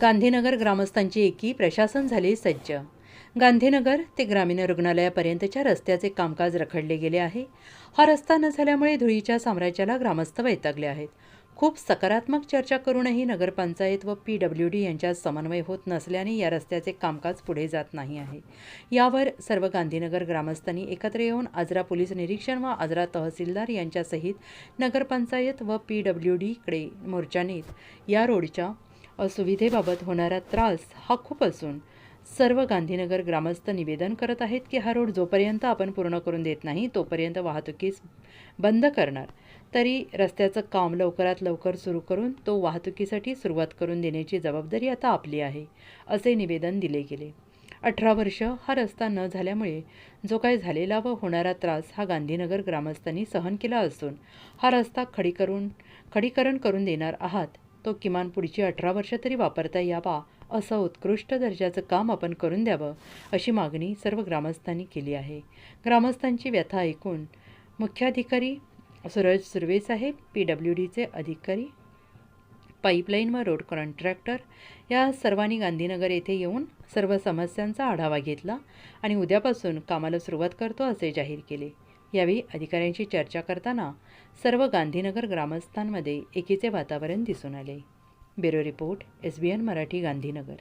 गांधीनगर ग्रामस्थांची एकी प्रशासन झाले सज्ज. गांधीनगर ते ग्रामीण रुग्णालयापर्यंतच्या रस्त्याचे कामकाज रखडले गेले आहे. हा रस्ता न झाल्यामुळे धुळीच्या साम्राज्याला ग्रामस्थ वैतागले आहेत. खूप सकारात्मक चर्चा करूनही नगरपंचायत व पी डब्ल्यू डी यांच्यात समन्वय होत नसल्याने या रस्त्याचे कामकाज पुढे जात नाही आहे. यावर सर्व गांधीनगर ग्रामस्थांनी एकत्र येऊन आजरा पोलीस निरीक्षण व आजरा तहसीलदार यांच्यासहित नगरपंचायत व पी डब्ल्यू डीकडे मोर्चा नेत या रोडच्या असुविधेबाबत होणारा त्रास हा खूप असून सर्व गांधीनगर ग्रामस्थ निवेदन करत आहेत की हा रोड जोपर्यंत आपण पूर्ण करून देत नाही तोपर्यंत वाहतुकीस बंद करणार. तरी रस्त्याचं काम लवकरात लवकर सुरू करून तो वाहतुकीसाठी सुरुवात करून देण्याची जबाबदारी आता आपली आहे असे निवेदन दिले गेले. अठरा वर्ष हा रस्ता न झाल्यामुळे जो काय झालेला व होणारा त्रास हा गांधीनगर ग्रामस्थांनी सहन केला असून हा रस्ता खडी करून खडीकरण करून देणार आहात तो किमान पुढची अठरा वर्ष तरी वापरता यावा असं उत्कृष्ट दर्जाचं काम आपण करून द्यावं अशी मागणी सर्व ग्रामस्थांनी केली आहे. ग्रामस्थांची व्यथा ऐकून मुख्याधिकारी सूरज सुर्वेसाहेब पी डब्ल्यू डीचे अधिकारी पाईपलाईन व रोड कॉन्ट्रॅक्टर या सर्वांनी गांधीनगर येथे येऊन सर्व समस्यांचा आढावा घेतला आणि उद्यापासून कामाला सुरुवात करतो असे जाहीर केले. यावेळी अधिकाऱ्यांशी चर्चा करताना सर्व गांधीनगर ग्रामस्थांमध्ये एकीचे वातावरण दिसून आले. Bureau report S B N Marathi Gandhinagar.